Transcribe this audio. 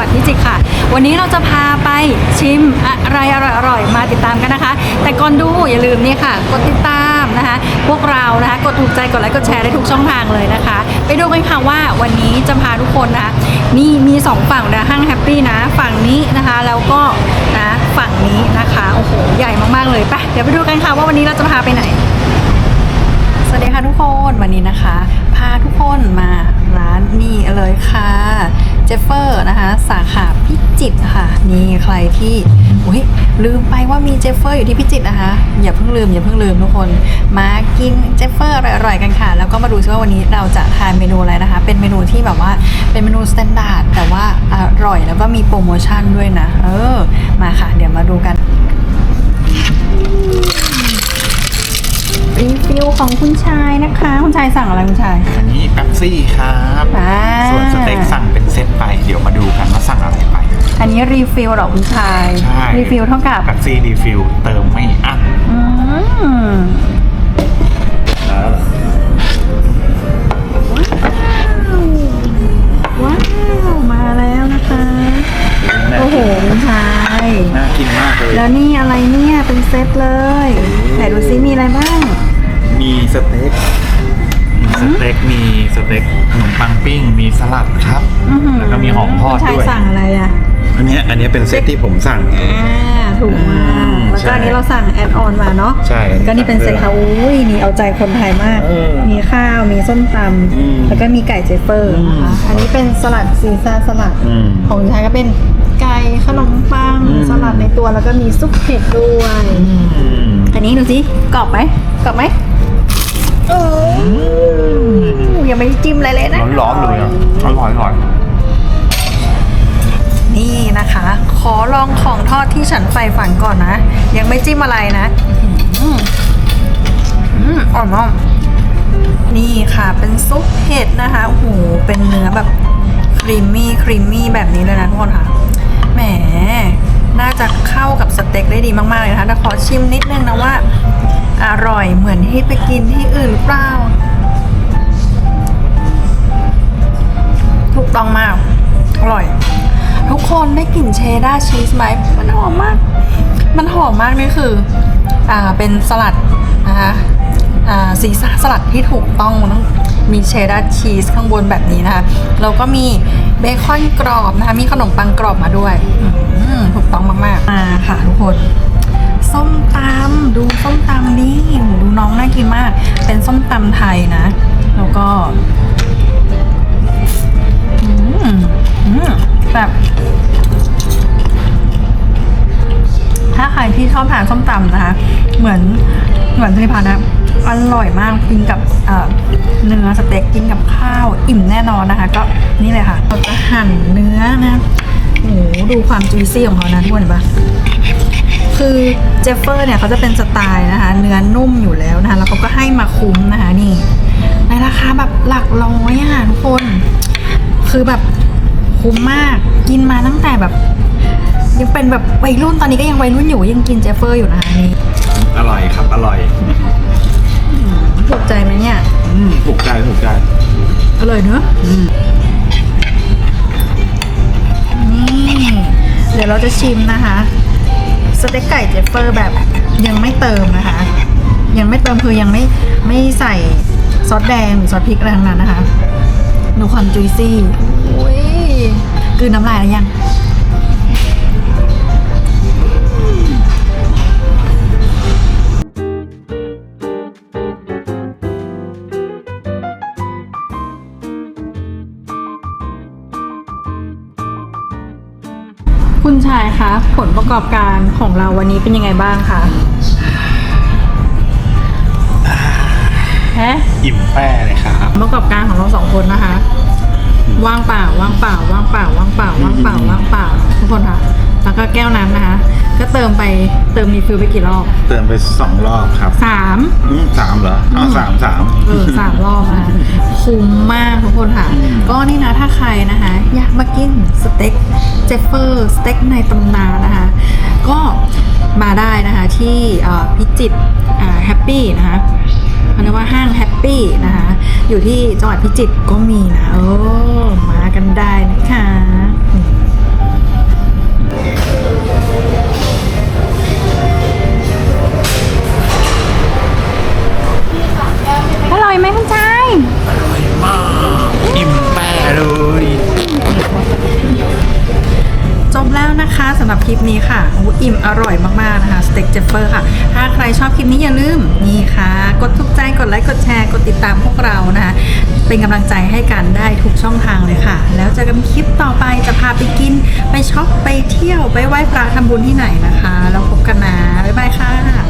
วัดพิจิตรค่ะ วันนี้เราจะพาไปชิมอะไรอร่อยๆมาติดตามกันนะคะ แต่ก่อนดูอย่าลืมนี่ค่ะ กดติดตามนะคะ พวกเรานะคะกดถูกใจกดไลค์กดแชร์ได้ทุกช่องทางเลยนะคะ ไปดูกันค่ะว่าวันนี้จะพาทุกคนนะคะนี่มีสองฝั่งนะห้างแฮปปี้นะฝั่งนี้นะคะแล้วก็นะฝั่งนี้นะคะโอ้โหใหญ่มากๆเลยไปเดี๋ยวไปดูกันค่ะว่าวันนี้เราจะพาไปไหน สวัสดีค่ะทุกคนวันนี้นะคะ พาทุกคนมาร้านนี่เลยค่ะ จฟเฟอร์นะคะ สาขาพิจิตรค่ะ นี่ใครที่อุยลืมไปว่ามีเจฟเฟอร์อยู่ที่พิจิตรนะคะ อย่าเพิ่งลืมอย่าเพิ่งลืมทุกคน มากินเจฟเฟอร์อร่อยๆกันค่ะ แล้วก็มาดูซิว่าวันนี้เราจะทานเมนูอะไรนะคะ เป็นเมนูที่แบบว่าเป็นเมนูสแตนดาร์ดแต่ว่าอร่อยแล้วก็มีโปรโมชั่นด้วยนะ เออ มาค่ะ เดี๋ยวมาดูกันรีฟิลของคุณชายนะคะ คุณชายสั่งอะไรคุณชาย อันนี้แป๊บซี่ครั อันนี้รีฟิลเหรอคุณชาย ใช่ รีฟิลเท่ากับแป๊บซี่รีฟิลเติมไม่อั้นอืมว้าว มาแล้วนะคะ โอ้โหคุณชาย น่ากินมากเลย แล้วนี่อะไรเนี่ยเป็นเซตเลยไหนดูซิมีอะไรบ้าง มีสเต็ก มีสเต็ก มีสเต็กขนมปังปิ้ง มีสลัดครับ อื้อหืแล้วก็มีหอมทอดคุณชายด้วยสั่งอะไรอะ อันเนี้ยอันเนี้ยเป็นเซตที่ผมสั่ง อ่าถูกมากอืมแล้วก็อันนี้ใช่เราสั่งแอดออนมาเนาะใช่ก็นี่เป็นเซตค่ะอุ้ยนี่เอาใจคนไทยมาก เออมีข้าวมีส้มตอืมำแล้วก็มีไก่เจฟเฟอร์นะคะอืมอันนี้เป็นสลัดซีซ่าสลัดอืมของไทยก็เป็นไก่ขนมปังอืม สลัดในตัวแล้วก็มีซุปเผ็ดด้วย อืมอันนี้ดูสิกรอบไหมกรอบไหมโอ้ยังไม่ได้จิ้มอะไรเลยนะร้อนๆเลยอะอร่อยอร่อย นี่นะคะ ขอลองของทอดที่ฉันใฝ่ฝันก่อนนะ ยังไม่จิ้มอะไรนะอืมอ่อยมากนี่ค่ะ เป็นซุปเห็ดนะคะโอ้โหเป็นเนื้อแบบครีมมี่ครีมมี่แบบนี้เลยนะทุกคนค่ะ แหม น่าจะเข้ากับสเต็กได้ดีมาก ๆ เลยนะคะแต่ขอชิมนิดนึงนะว่า อร่อยเหมือนที่ไปกินที่อื่นหรือเปล่า ถูกต้องมาก อร่อย ทุกคนได้กลิ่นเชดดาร์ชีสไหมมันหอมมาก มันหอมมากนี่คืออ่าเป็นสลัดนะคะอ่าซีซ่าสลัดที่ถูกต้องมันต้องมีเชดดาร์ชีสข้างบนแบบนี้นะคะแล้วก็มีเบคอนกรอบนะคะมีขนมปังกรอบมาด้วยอืมถูกต้องมากๆมาค่ะทุกคนส้มตำดูส้มตำนี่โหดูน้องน่ากินมาก เป็นส้มตำไทยนะ แล้วก็ แบบถ้าใครที่ชอบทานส้มตำนะคะ เหมือนเหมือนสิริพันนะอร่อยมากกินกับเนื้อสเต็กกินกับข้าวอิ่มแน่นอนนะคะ ก็นี่เลยค่ะเราจะหั่นเนื้อนะโอ้โหดูความจุยซี่ของเขานะทุกคนเห็นปะคือเจฟเฟอร์เนี่ยเขาจะเป็นสไตล์นะคะ เนื้อนุ่มอยู่แล้วนะคะ แล้วเขาก็ให้มาคุ้มนะคะนี่ ในราคาแบบหลักร้อยอะทุกคน คือแบบ คุ้มมาก กินมาตั้งแต่แบบ ยังเป็นแบบวัยรุ่นตอนนี้ก็ยังวัยรุ่นอยู่ยังกินเจฟเฟอร์อยู่นะคะอันนี่อร่อยครับ อร่อยถูกใจไหมเนี่ย อืมถูกใจถูกใจอร่อยเนอะนี่เดี๋ยวเราจะชิมนะคะ สเต็กไก่เจฟเฟอร์แบบยังไม่เติมนะคะ ยังไม่เติมคือยังไม่ไม่ใส่ซอสแดงหรือซอสพริกอะไรทั้งนั้นนะคะ ดูความจุยซี่โอ้ย กลืนน้ำลายแล้วยัง คุณชายคะ ผลประกอบการของเราวันนี้เป็นยังไงบ้างคะฮะอิ่มแป้เลยครับผลประกอบการของเราสองคนนะคะ ว่างเปล่าว่างเปล่าว่างเปล่าว่างเปล่าว่างเปล่าว่างเปล่าทุกคนคะแล้วก็แก้วน้ำนะคะ ก็เติมไปเติมรีฟิลไปกี่รอบเติมไปสองรอบครับสาม อืมสามเหรอเอาสามสาม เออสามรอบนะคะคุ้มมากทุกคนค่ะก็นี่นะถ้าใครนะคะ อยากมากินสเต็กเจฟเฟอร์สเต็กในตำนานนะคะ ก็มาได้นะคะที่เอ่อพิจิตรแฮปปี้นะคะ เขาเรียกว่าห้างแฮปปี้นะคะ อยู่ที่จังหวัดพิจิตรก็มีนะเออมากันได้นะคะ ลิปนี้ค่ะออิ่มอร่อยมากๆนะคะสเต็กเจฟเฟอร์ค่ะ ถ้าใครชอบคลิปนี้อย่าลืมนี่ค่ะ กดถูกใจกดไลค์กดแชร์กดติดตามพวกเรานะคะเป็นกำลังใจให้กันได้ทุกช่องทางเลยค่ะ แล้วเจอกันคลิปต่อไปจะพาไปกิน ไปช็อปไปเที่ยวไปไหว้พระทำบุญที่ไหนนะคะ แล้วพบกันนะบ๊ายบายค่ะ